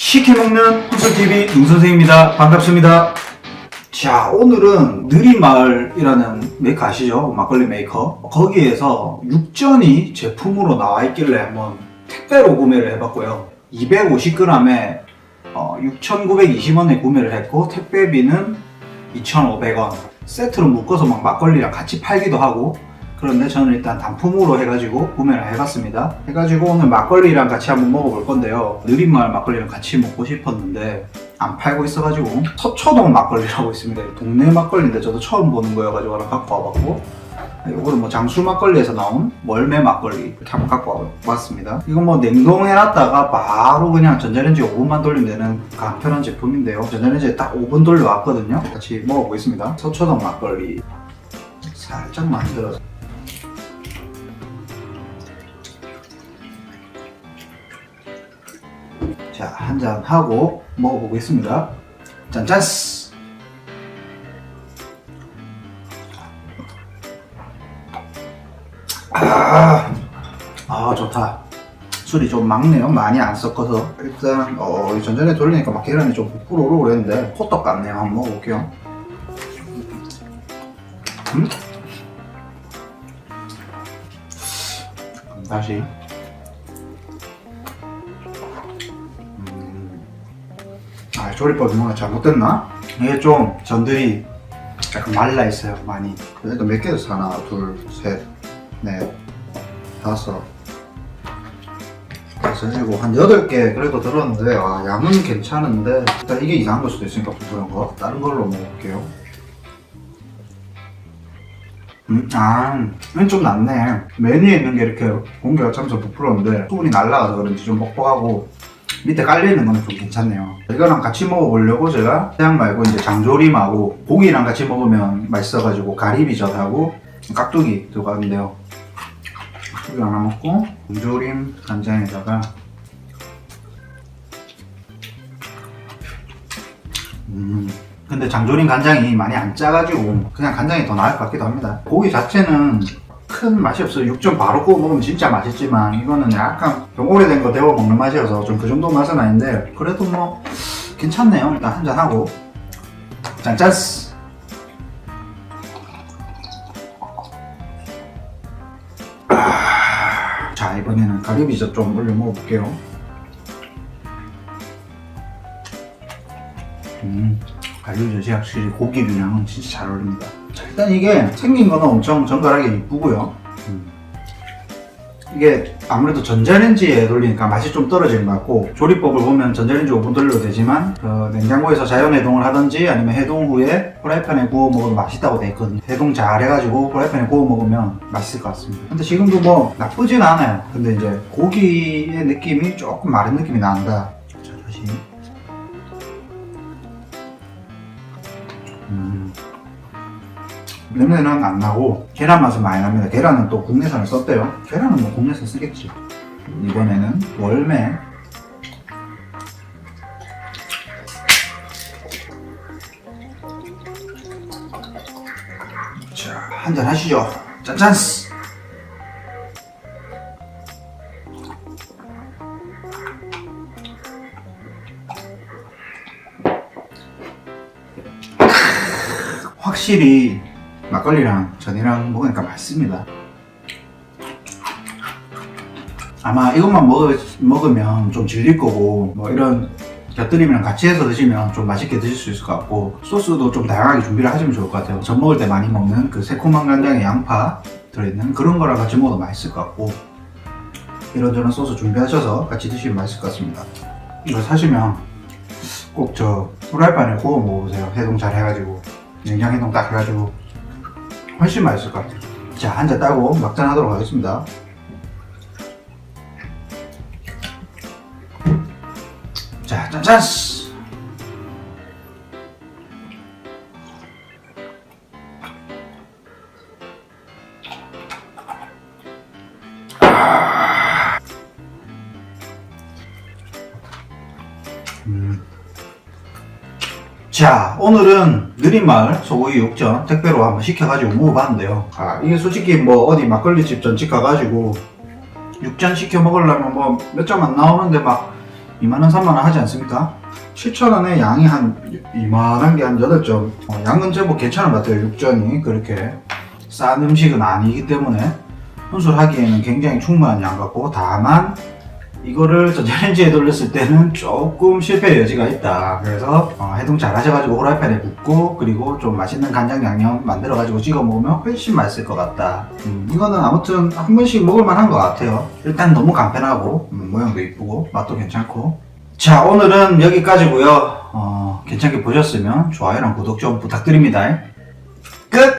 시켜먹는 꿀팁TV 윤선생입니다. 반갑습니다. 자, 오늘은 느리마을이라는 메이커 아시죠? 막걸리 메이커. 거기에서 육전이 제품으로 나와 있길래 한번 택배로 구매를 해봤고요. 250g에 어, 6,920원에 구매를 했고, 택배비는 2,500원. 세트로 묶어서 막 막걸리랑 같이 팔기도 하고, 그런데 저는 일단 단품으로 해가지고 구매를 해봤습니다. 해가지고 오늘 막걸리랑 같이 한번 먹어볼 건데요. 느린마을 막걸리랑 같이 먹고 싶었는데 안 팔고 있어가지고 서초동 막걸리라고 있습니다. 동네 막걸리인데 저도 처음 보는 거여가지고 하나 갖고 와봤고 이거는 뭐 장수 막걸리에서 나온 멀매 막걸리 이렇게 한번 갖고 와봤습니다. 이거 뭐 냉동해놨다가 바로 그냥 전자레인지 5분만 돌리면 되는 간편한 제품인데요. 전자레인지에 딱 5분 돌려왔거든요. 같이 먹어보겠습니다. 서초동 막걸리 살짝 만들어서 자, 한 잔 하고 먹어보겠습니다. 짠짠스! 아, 아, 좋다. 술이 좀 막네요. 많이 안 섞어서. 일단, 어, 이 전전에 돌리니까 막 계란이 좀 부풀어 오르고 그랬는데, 호떡 같네요. 한번 먹어볼게요. 음? 다시. 조리법이 뭔가 잘못됐나? 이게 좀 전들이 약간 말라 있어요, 많이. 그래도 몇 개를 사나? 둘, 셋, 넷, 다섯, 다섯, 일곱, 한 여덟 개 그래도 들었는데, 아, 양은 괜찮은데, 일단 이게 이상한 걸 수도 있으니까 부끄러운 거. 다른 걸로 먹을게요. 음, 아, 이건 좀 낫네. 메뉴에 있는 게 이렇게 공기가 참서 부풀었는데, 수분이 날라가서 그런지 좀 뻑뻑하고, 밑에 깔려있는 거는 좀 괜찮네요. 이거랑 같이 먹어보려고 제가 그냥 말고 이제 장조림하고 고기랑 같이 먹으면 맛있어가지고 가리비젓하고 깍두기 들어가는데요. 깍두기 하나 먹고 장조림 간장에다가 음 근데 장조림 간장이 많이 안 짜가지고 그냥 간장이 더 나을 것 같기도 합니다. 고기 자체는 큰 맛이 없어요. 육전 바로 구워 먹으면 진짜 맛있지만 이거는 약간 좀 오래된 거 데워 먹는 맛이어서 좀 그 정도 맛은 아닌데 그래도 뭐 괜찮네요. 일단 한잔 하고 짠짠스. 아, 자 이번에는 가리비젓 좀 올려 먹어볼게요. 음, 확실히 고기류랑은 진짜 잘 어울립니다. 자, 일단 이게 생긴 거는 엄청 정갈하게 이쁘고요. 음. 이게 아무래도 전자레인지에 돌리니까 맛이 좀 떨어지는 것 같고 조리법을 보면 전자레인지 5분 돌려도 되지만 그 냉장고에서 자연 해동을 하든지 아니면 해동 후에 프라이팬에 구워 먹으면 맛있다고 돼 있거든요. 해동 잘 해가지고 프라이팬에 구워 먹으면 맛있을 것 같습니다. 근데 지금도 뭐 나쁘진 않아요. 근데 이제 고기의 느낌이 조금 마른 느낌이 난다. 자 다시. 음. 냄새는 안 나고 계란 맛은 많이 납니다. 계란은 또 국내산을 썼대요. 계란은 뭐 국내산 쓰겠지. 이번에는 월매. 자, 한잔 하시죠. 짠짠스. 확실히 막걸리랑 전이랑 먹으니까 맛있습니다. 아마 이것만 먹, 먹으면 좀 질릴 거고 뭐 이런 곁들임이랑 같이 해서 드시면 좀 맛있게 드실 수 있을 것 같고 소스도 좀 다양하게 준비를 하시면 좋을 것 같아요. 전 먹을 때 많이 먹는 그 새콤한 간장에 양파 들어있는 그런 거랑 같이 먹어도 맛있을 것 같고 이런저런 소스 준비하셔서 같이 드시면 맛있을 것 같습니다. 이거 사시면 꼭 저 프라이팬에 구워 먹으세요. 해동 잘 해가지고 해동 딱 해가지고 훨씬 맛있을 것 같아요. 자, 한 잔 따고 막잔 하도록 하겠습니다. 자, 짠짠스! 음. 자, 오늘은 느린마을 소고기 육전 택배로 한번 시켜가지고 먹어봤는데요. 아, 이게 솔직히 뭐 어디 막걸리집 전집 가가지고 육전 시켜 먹으려면 뭐 몇 점 안 나오는데 막 2만원, 3만원 하지 않습니까? 7,000원에 양이 한 이만한 게 한 8점. 어, 양은 제법 괜찮은 것 같아요. 육전이 그렇게 싼 음식은 아니기 때문에 혼술하기에는 굉장히 충분한 양 같고 다만 이거를 전자레인지에 돌렸을 때는 조금 실패 여지가 있다. 그래서 어, 해동 잘 하셔가지고 후라이팬에 굽고 그리고 좀 맛있는 간장 양념 만들어가지고 찍어 먹으면 훨씬 맛있을 것 같다. 음, 이거는 아무튼 한 번씩 먹을만한 것 같아요. 일단 너무 간편하고 음, 모양도 이쁘고 맛도 괜찮고. 자 오늘은 여기까지고요. 어, 괜찮게 보셨으면 좋아요랑 구독 좀 부탁드립니다. 끝!